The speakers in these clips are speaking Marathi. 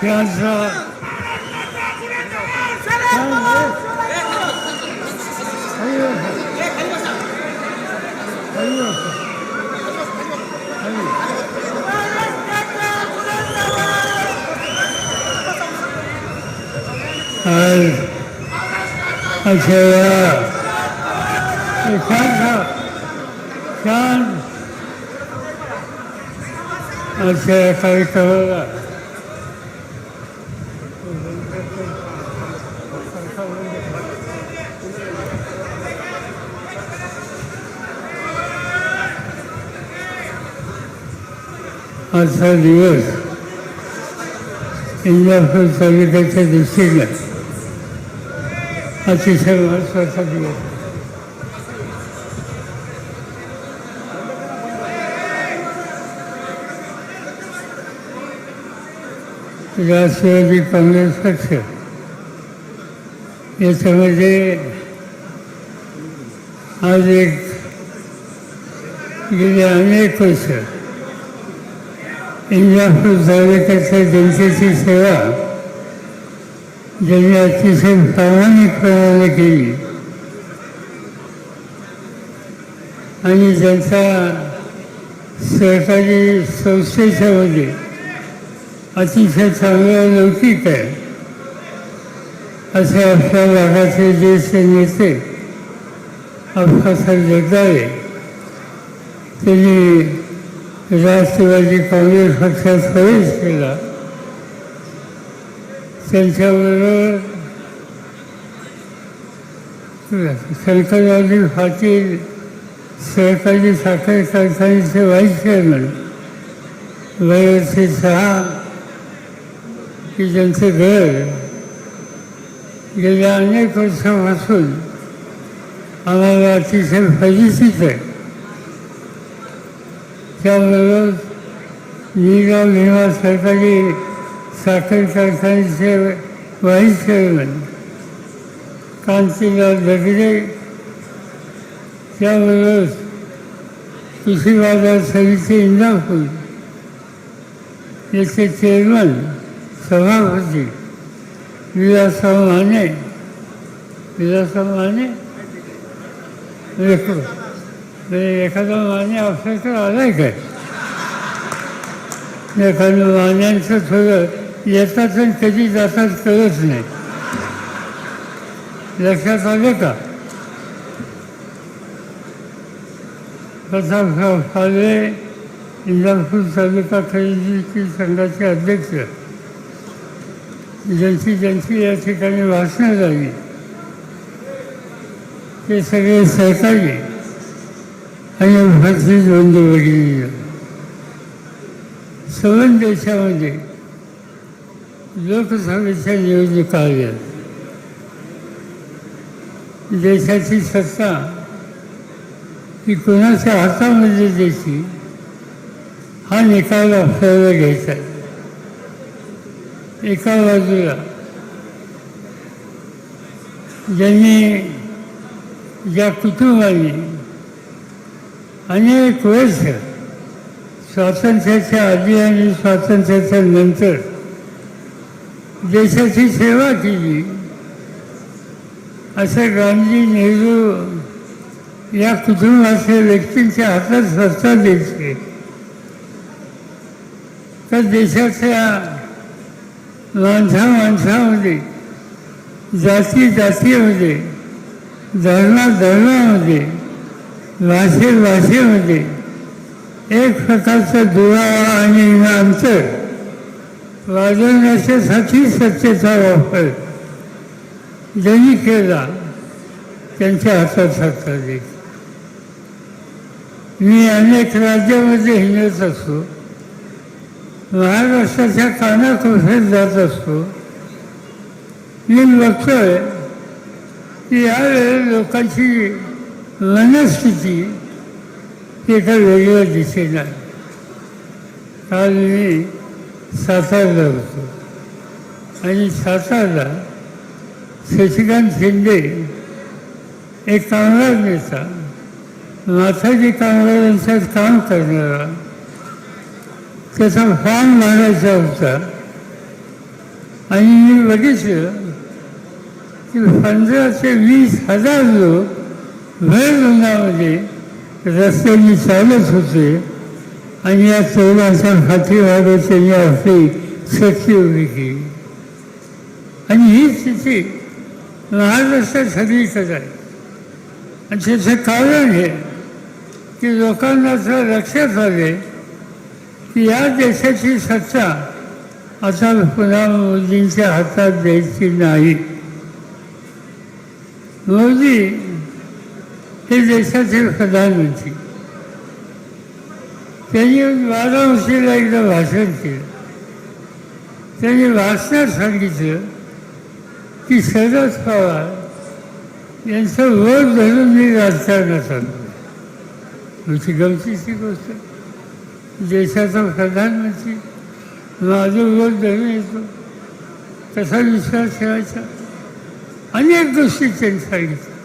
त्यांचा आज अशा वेळा असे काही सगळं आजचा दिवस इंदापूर तालुक्याच्या दृष्टीनं अतिशय महत्त्वाचा दिवस राष्ट्रवादी काँग्रेस पक्ष. याच्यामध्ये आज एक गेले अनेक वर्ष इंजापूर तालुक्याच्या जनतेची सेवा ज्यांनी अतिशय प्रामाणिकपणाने केली. आणि ज्यांचा सहकारी संस्थेच्यामध्ये अतिशय चांगला लौकिक आहे. असे आपल्या भागाचे ज्येष्ठ नेते अप्पासाहेब जगदाळे त्यांनी राष्ट्रवादी काँग्रेस पक्षात प्रवेश केला. त्यांच्याबरोबर शंकरवादी पाटील सहकारी साखर कारखान्याचे व्हाईस चेअरमन वयाचे सहा की ज्यांचे घर गेल्या अनेक वर्षापासून आम्हाला अतिशय फजितीच आहे. त्याबरोबर निगाव भीमा सरकारी साखर कारखान्याचे व्हाईस चेअरमन कांतीलाल दगडे त्याबरोबर कृषी बाजार समिती इंदापूर याचे चेअरमन सभा होती माने विलासराव माने लेखो म्हणजे एखादा माने आपल्याकडे आलाय काय? एखादं मान्यांचं थोडं येतात आणि कधी जातात कळत नाही. लक्षात आलं का? प्रतापराव फाळवे इंदापूर तालुका खरेदी संघाचे अध्यक्ष. ज्यांची ज्यांची या ठिकाणी भाषणं झाली ते सगळे सहकारी आणि भारतीय बंद वगैरे सवन देशामध्ये लोकसभेच्या निवडणुका आल्या देशाची सत्ता ही कोणाच्या हातामध्ये द्यायची हा निकाल आपल्याला घ्यायचा आहे. एका बाजूला. ज्यांनी ज्या कुटुंबाने अनेक वर्ष स्वातंत्र्याच्या आधी आणि स्वातंत्र्याच्या नंतर देशाची सेवा केली. असं गांधी नेहरू या कुटुंबाच्या व्यक्तींच्या हातात सत्ता द्यायची. तर देशाच्या माणसा माणसामध्ये जाती जाती होते. धर्मा धर्मामध्ये भाषे भाषेमध्ये एक प्रकारचा दुरा आणि अंतर. वाजवण्याच्यासाठी सत्तेचा वापर. ज्यांनी केला त्यांच्या हातात सत्ता देत मी अनेक राज्यामध्ये हिंडत असतो. महाराष्ट्राच्या कानाकोपऱ्यात जात असतो. मी बघतोय की यावेळी लोकांची मनस्थिती एका वेगळ्या दिशेला काल मी सातारला होतो. आणि सातारला शशिकांत शिंदे एक कामगार नेता माथाजी कामगारांच्यात काम करणारा त्याचा फॉर्म मारायचा होता. आणि मी बघितलं की पंधरा ते वीस हजार लोक भर उन्हामध्ये रस्त्याने चालत होते. आणि या चौघांच्या पाठीमागे त्यांनी आपली शक्ती उभी केली. आणि ही स्थिती महाराष्ट्रात सगळीकडे आहे. आणि त्याचं कारण हे की लोकांना असं लक्षात आले या देशाची सत्ता आता पुन्हा मोदींच्या हातात द्यायची नाही. मोदी हे देशाचे प्रधानमंत्री. त्यांनी वाराणसीला एकदा भाषण केलं. त्यांनी भाषणात सांगितलं की शरद पवार यांचं वर धरून मी राजकारणात आणलं तुमची गमतीची गोष्ट. देशाचा प्रधानमंत्री माझं वर धरून येतो. तसा विश्वास ठेवायचा. अनेक गोष्टी त्यांनी सांगितल्या.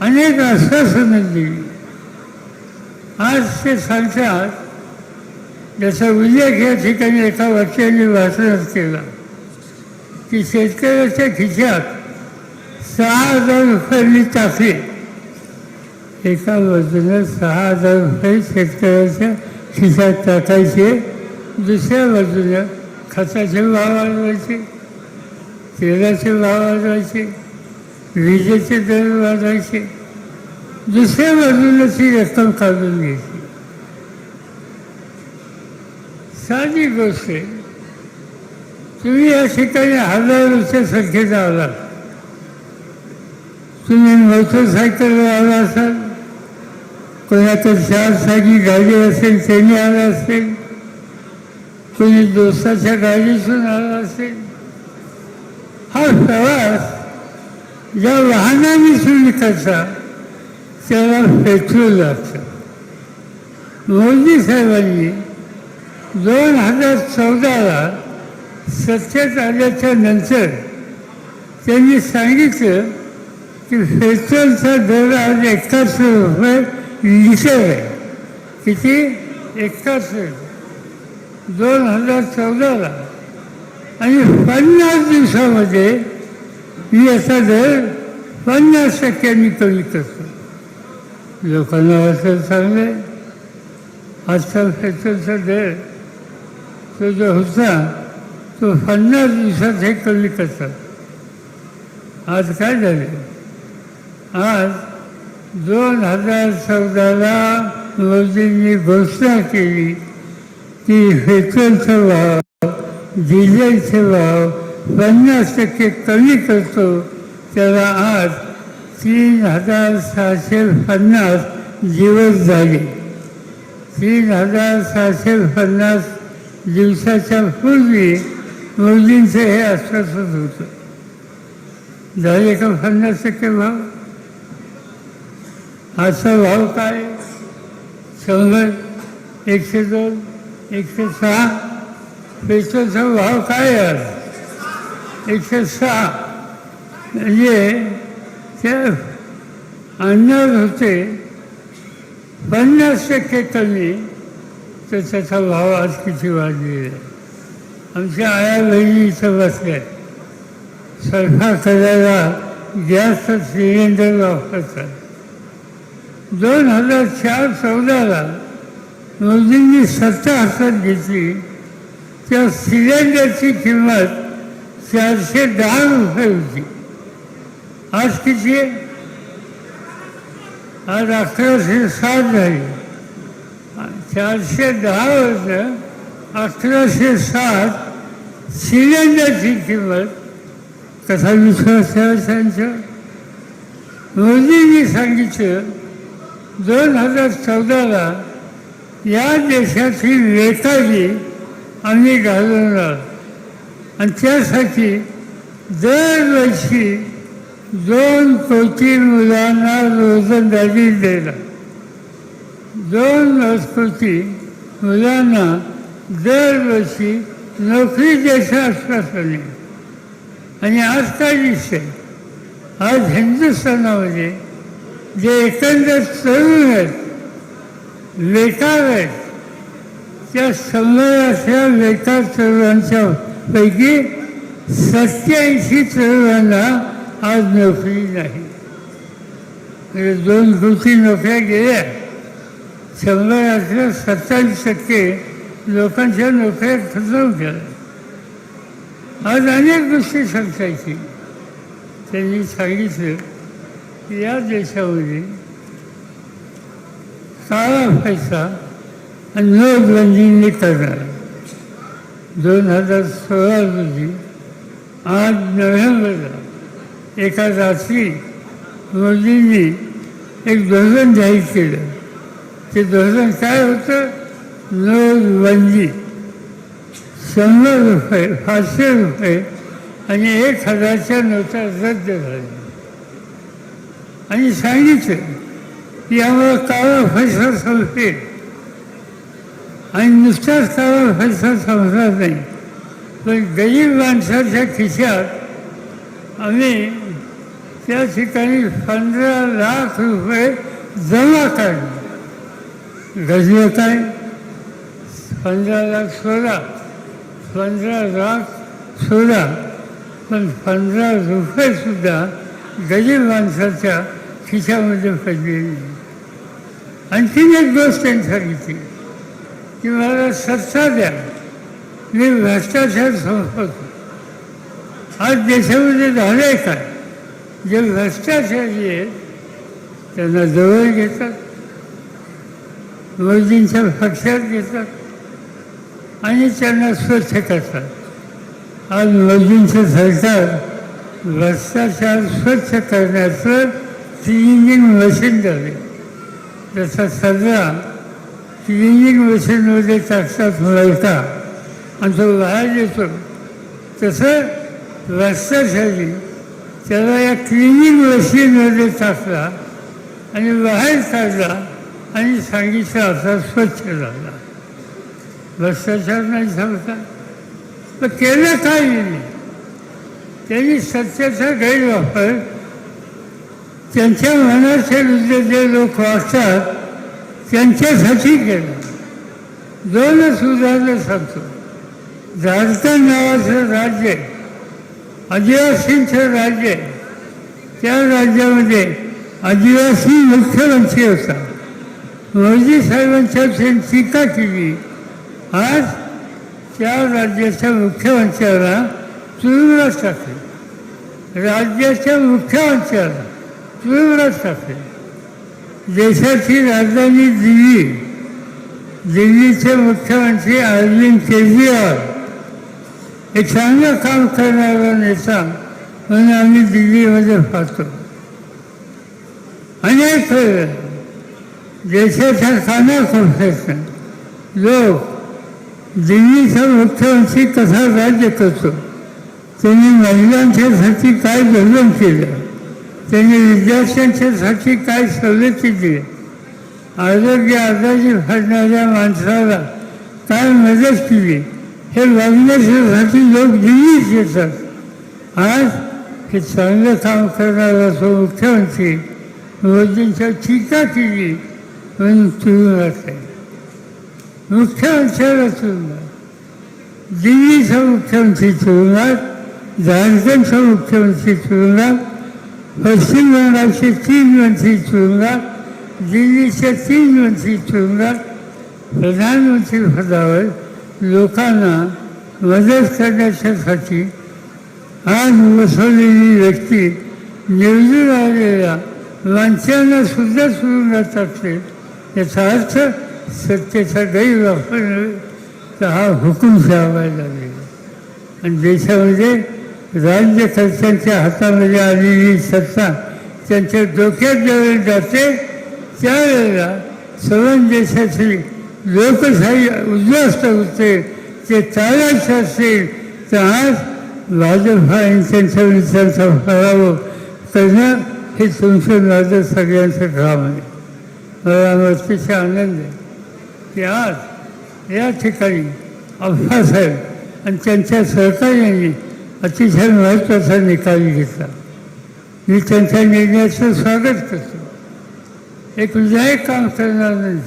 अनेक आश्वासनं दिली. आज ते सांगतात ज्याचा उल्लेख या ठिकाणी एका वाक्याने भाषणात केला की शेतकऱ्याच्या खिशात सहा हजार रुपयांनी टाकले एका बाजूनं सहा हजार रुपये शेतकऱ्याच्या खिशात टाकायचे. दुसऱ्या बाजूनं खताचे भाव वाढवायचे तेलाचे भाव वाढवायचे विजेचे दर वाढवायचे. दुसऱ्या बाजूनं ती रक्कम काढून घ्यायची. साधी गोष्ट आहे तुम्ही या ठिकाणी हजार रुपये संख्येत आला तुम्ही मोटरसायकलवर आला असाल कोणाचं चार चाकी गाडी असेल त्याने आला असेल कोणी दोस्ताच्या गाडीतून आला असेल. हा प्रवास ज्या वाहनाने तुम्ही करता त्याला पेट्रोल लागतं. मोदी साहेबांनी दोन हजार चौदाला सत्तेत आल्याच्यानंतर त्यांनी सांगितलं की पेट्रोलचा दर आज एकाहत्तर रुपये लिटर आहे. किती? एकाहत्तर दोन हजार चौदाला. आणि पन्नास दिवसामध्ये मी याचा दर पन्नास टक्क्यांनी कमी करतो लोकांना वाचायला चांगलं आहे आजचा पेट्रोलचा दर तो जो होता तो पन्नास दिवसात हे कमी करतात आज काय झाले? आज दोन हजार चौदाला मोदींनी घोषणा केली की पेट्रोलचा भाव डिझेलचे भाव पन्नास टक्के कमी करतो. त्याला आज तीन हजार सहाशे पन्नास दिवस झाले. तीन हजार सहाशे पन्नास दिवसाच्या पूर्वी मोदींचं हे आश्वासन होतं. झाले का पन्नास टक्के भाव? आजचा भाव काय? शंभर एकशे दोन एकशे सहा पेट्रोलचा भाव काय आहे? एकशे सहा. म्हणजे त्या आणणार होते पन्नास टक्के कमी तर त्याचा भाव आज किती वाढलेला आहे आमच्या आया बहिणी इथं बसल्या. सरकार करायला गॅस सिलेंडर वापरतात. दोन हजार चार चौदाला मोदींनी सत्ता हातात घेतली. त्या सिलेंडरची किंमत चारशे दहा रुपये होती. आज किती? आहे आज अकराशे सात झाली. चारशे दहा वर्ष अकराशे सात सिलेंडरची किंमत कसा विश्वास ठेवायचा मोदींनी सांगितलं दोन हजार चौदाला या देशाची नेताजी आम्ही घालवणार आणि त्यासाठी दरवर्षी दोन कोटी मुलांना रोजंदारी देणार दोन कोटी मुलांना दरवर्षी नोकरी द्यायचं आश्वासन आणि आज काय दिसतंय आज हिंदुस्थानामध्ये जे एकंदर तरुण आहेत बेकार आहेत त्या समाजाच्या बेकार तरुणांच्या पैकी सत्याऐंशी तरुणांना आज नोकरी नाही म्हणजे दोन कृती नोकऱ्या गेल्या शंभरातल्या सत्तावीस टक्के लोकांच्या नोकऱ्या खतम केल्या आज अनेक गोष्टी सांगतायची त्यांनी सांगितलं या देशामध्ये काळा पैसा आणि नोटबंदीने करणार दोन हजार सोळा रोजी आठ नोव्हेंबरला एका रात्री मोदींनी एक धोरण जाहीर केलं. ते धोरण काय होतं? नोटबंदी. शंभर रुपये पाचशे रुपये आणि एक हजारच्या नोटा रद्द झाल्या. आणि सांगितलं की यामुळे काळा पैसा संपेल. आणि नुसताच काळा पैसा संपणार नाही. पण गरीब माणसाच्या खिशात आम्ही त्या ठिकाणी पंधरा लाख रुपये जमा काढले. घडलं काय पंधरा लाख सोळा पंधरा लाख सोळा पण पंधरा रुपयेसुद्धा गरीब माणसाच्या खिशामध्ये पडलेली. आणखीन एक गोष्ट त्यांनी सांगितली की मला सत्ता द्या. मी भ्रष्टाचार संपवतो आज देशामध्ये झालंय काय? जे भ्रष्टाचारी आहेत त्यांना जवळ घेतात. मोदींच्या पक्षात घेतात. आणि त्यांना स्वच्छ करतात. आज मोदींचं सरकार भ्रष्टाचार स्वच्छ करण्याचं क्लिनिंग मशीन झाले. त्याचा सगळा क्लिनिंग मशीनमध्ये टाकतात लावता. आणि तो वाया येतो तसं भ्रष्टाचारी त्याला या क्लिनिंग मशीनमध्ये टाकला आणि बाहेर काढला आणि सांगितलं असा स्वच्छ झाला. भ्रष्टाचार नाही सांगता पण केलं काय नाही त्यांनी सत्याचा गैरवापर त्यांच्या मनाचे विरुद्ध जे लोक असतात त्यांच्यासाठी केलं. दोनच उदाहरणं सांगतो. झारखंड नावाचं राज्य आहे. आदिवासींचं राज्य आहे. त्या राज्यामध्ये आदिवासी मुख्यमंत्री होता. मोदी साहेबांच्या त्यांनी टीका केली. आज त्या राज्याच्या मुख्यमंत्र्याला तुरुंगात टाकले राज्याच्या मुख्यमंत्र्याला तुरुंगात टाकले देशाची राजधानी दिल्ली. दिल्लीचे मुख्यमंत्री अरविंद केजरीवाल. हे चांगलं काम करणारा नेता म्हणून आम्ही दिल्लीमध्ये पाहतो अनेक देशाच्या कानाकोपऱ्यातून लोक दिल्लीचा मुख्यमंत्री कसा राज्य करतो? त्यांनी महिलांच्यासाठी काय धोरण केलं? त्यांनी विद्यार्थ्यांच्यासाठी काय सवलती दिली आरोग्य आजारी फाडणाऱ्या माणसाला काय मदत केली? हे बघण्यासाठी लोक दिल्लीत येतात. आज हे चांगलं काम करणारा तो मुख्यमंत्री मोदींच्या टीका केली म्हणून तुरुंगात आहे मुख्यमंत्र्याला तुरुंगात दिल्लीचा मुख्यमंत्री तुरुंगात झारखंडचा मुख्यमंत्री तुरुंगात पश्चिम बंगालचे तीन मंत्री तुरुंगात दिल्लीचे तीन मंत्री तुरुंगात प्रधानमंत्री पदावर लोकांना मदत करण्याच्यासाठी आज बसवलेली व्यक्ती निवडून आलेल्या माणसांना सुद्धा तुरुंगात टाकते याचा अर्थ सत्तेचा गैरवापर नव्हे तर हा हुकुमशाह लागलेला आणि देशामध्ये राज्यकर्त्यांच्या हातामध्ये आलेली सत्ता त्यांच्या डोक्यात ज्यावेळी जाते त्यावेळेला सर्व देशाची लोकशाही उद्ध्वस्त होते. ते चालायचं असेल तर आज भाजपा यांच्या त्यांच्या विचारांचा पराभव करणं हे तुमचं माझं सगळ्यांचं काम आहे. मला अतिशय आनंद आहे की आज या ठिकाणी अप्पासाहेब आणि त्यांच्या सहकार्याने अतिशय महत्त्वाचा निकाल घेतला मी त्यांच्या निर्णयाचं स्वागत करतो. एक विधायक काम करणार नाही.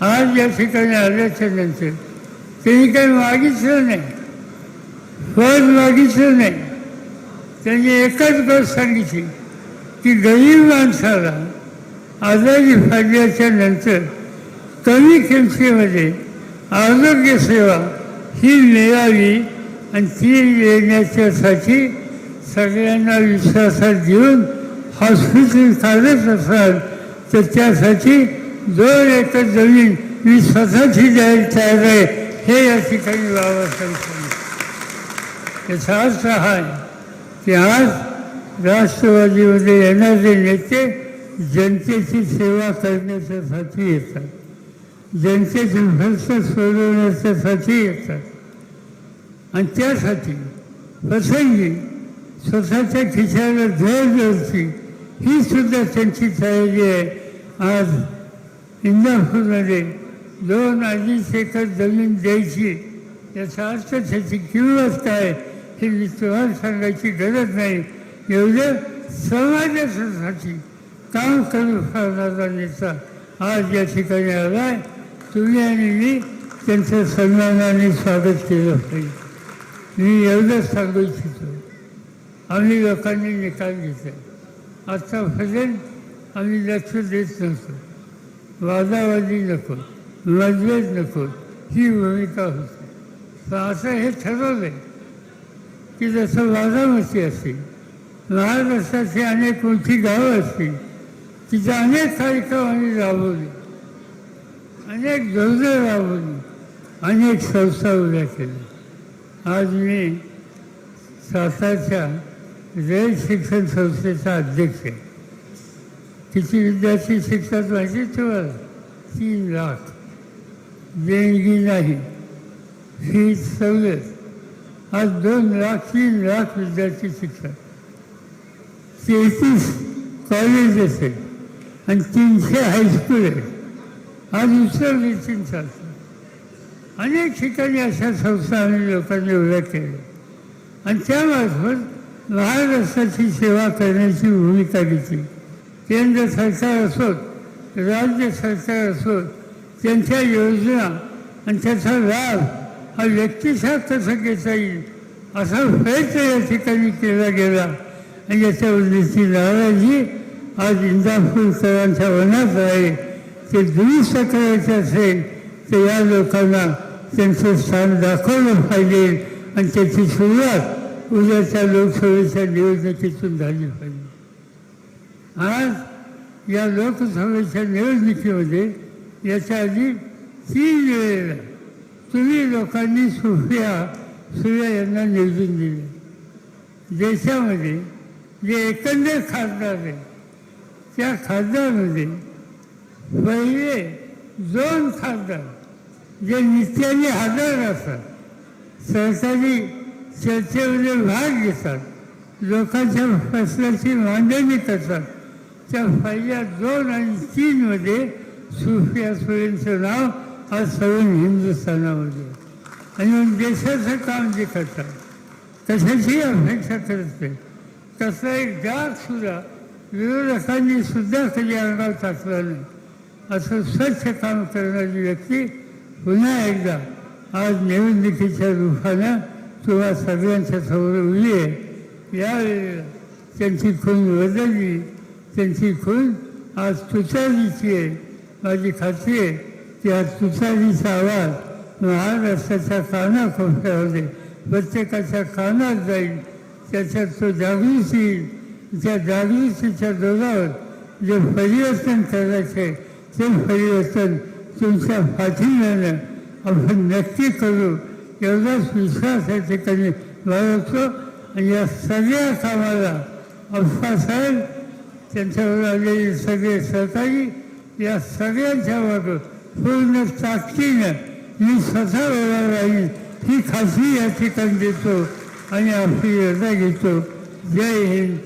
आज या ठिकाणी आल्याच्यानंतर त्यांनी काही मागितलं नाही. पद मागितलं नाही. त्यांनी एकच गोष्ट सांगितली की गरीब माणसाला आजारी फाडल्याच्या नंतर कमी किमतीमध्ये आरोग्यसेवा ही मिळावी आणि ती येण्याच्यासाठी सगळ्यांना विश्वासात घेऊन हॉस्पिटल चालत असाल तर त्यासाठी दोन एका जमीन मी स्वतःची द्यायला तयार आहे हे या ठिकाणी बाबासाहेब याचा अर्थ हा आहे की आज राष्ट्रवादीमध्ये येणारे नेते जनतेची सेवा करण्याच्यासाठी येतात. जनतेचे भ्रष्ट सोडवण्याच्यासाठी येतात. आणि त्यासाठी प्रसंगी स्वतःच्या खिशाला झळ द्यायची ही सुद्धा त्यांची तयारी आहे. आज इंदापूरमध्ये दोन अडीच एकर जमीन द्यायची याचा अर्थ त्याची किंमत काय हे मी तुम्हाला सांगायची गरज नाही. एवढं समाजासाठी काम करू करणारा नेता आज या ठिकाणी आला आहे तुम्ही आणि मी त्यांचं सन्मानाने स्वागत केलं पाहिजे. मी एवढंच सांगू इच्छितो. आम्ही लोकांनी निकाल घेतला. आत्तापर्यंत आम्ही लक्ष देत नव्हतो वादावादी नको मतभेद नको ही भूमिका होती. तर असं हे ठरवलं आहे की जसं वादामती असतील महाराष्ट्राची अनेक मोठी गावं असतील तिथे अनेक कार्यक्रम आम्ही राबवले. अनेक धोरणं राबवली अनेक संस्था उभ्या केल्या. आज मी सातारच्या जैन शिक्षण संस्थेचा अध्यक्ष आहे. किती विद्यार्थी शिकतात माहिती आहे तुम्हाला तीन लाख. देणगी नाही. ही सवलत आज दोन लाख तीन लाख विद्यार्थी शिक्षण. तेहतीस कॉलेज असेल आणि तीनशे हायस्कूल आहे आज उचलली तीन चालतं अनेक ठिकाणी अशा संस्था आम्ही लोकांनी उभ्या केल्या आणि त्यामार्फत महाराष्ट्राची सेवा करण्याची भूमिका घेतली. केंद्र सरकार असोत राज्य सरकार असोत त्यांच्या योजना आणि त्याचा लाभ हा व्यक्तिशा कसा घेता येईल असा प्रयत्न या ठिकाणी केला गेला. आणि याच्या उद्देशी नाराजी आज इंदापूरकरांच्या वनात आहे. ते दुरुस्त करायचे असेल तर या लोकांना त्यांचं स्थान दाखवलं पाहिजे आणि त्याची सुरुवात उद्याच्या लोकसभेच्या निवडणुकीतून झाली पाहिजे आज या लोकसभेच्या निवडणुकीमध्ये याच्या आधी तीन वेळेला तुम्ही लोकांनी सुप्रिया सूर्या यांना निवडून दिले. देशामध्ये जे एकंदर खासदार आहे त्या खासदारमध्ये पहिले दोन खासदार जे नित्याने हजर असतात सहसाजी चर्चेमध्ये भाग घेतात लोकांच्या प्रश्नाची मांडणी करतात त्या पहिल्या दोन आणि तीनमध्ये सुफिया सुरेंचं नाव आज सर्व हिंदुस्थानामध्ये. आणि मग देशाचं काम जे करतात कशाची अपेक्षा करत नाही. तसा एक डाग सुद्धा विरोधकांनी सुद्धा कधी अंगावर टाकला नाही. असं स्वच्छ काम करणारी व्यक्ती पुन्हा एकदा आज निवडणुकीच्या रूपानं तुम्हा सगळ्यांच्या समोर उभी आहे. यावेळेला त्यांची खून बदलली त्यांची खून आज तुतारीची आहे. माझी खात्री आहे की आज तुतारीचा आवाज महाराष्ट्राच्या कानाकोपऱ्यामध्ये प्रत्येकाच्या कानात जाईल. त्याच्यात तो जागृत येईल. त्या जागृतीच्या दोघावर जे परिवर्तन करायचे ते परिवर्तन तुमच्या पाठिंब्यानं आपण नक्की करू. एवढाच विश्वास या ठिकाणी बाळगतो आणि या सगळ्या कामाला अप्पासाहेब त्यांच्यावर आलेले सगळे सहकारी या सगळ्यांच्या मागं पूर्ण ताकदीनं मी स्वतः उभा राहील ही खात्री या ठिकाणी देतो आणि आपली रजा घेतो. जय हिंद.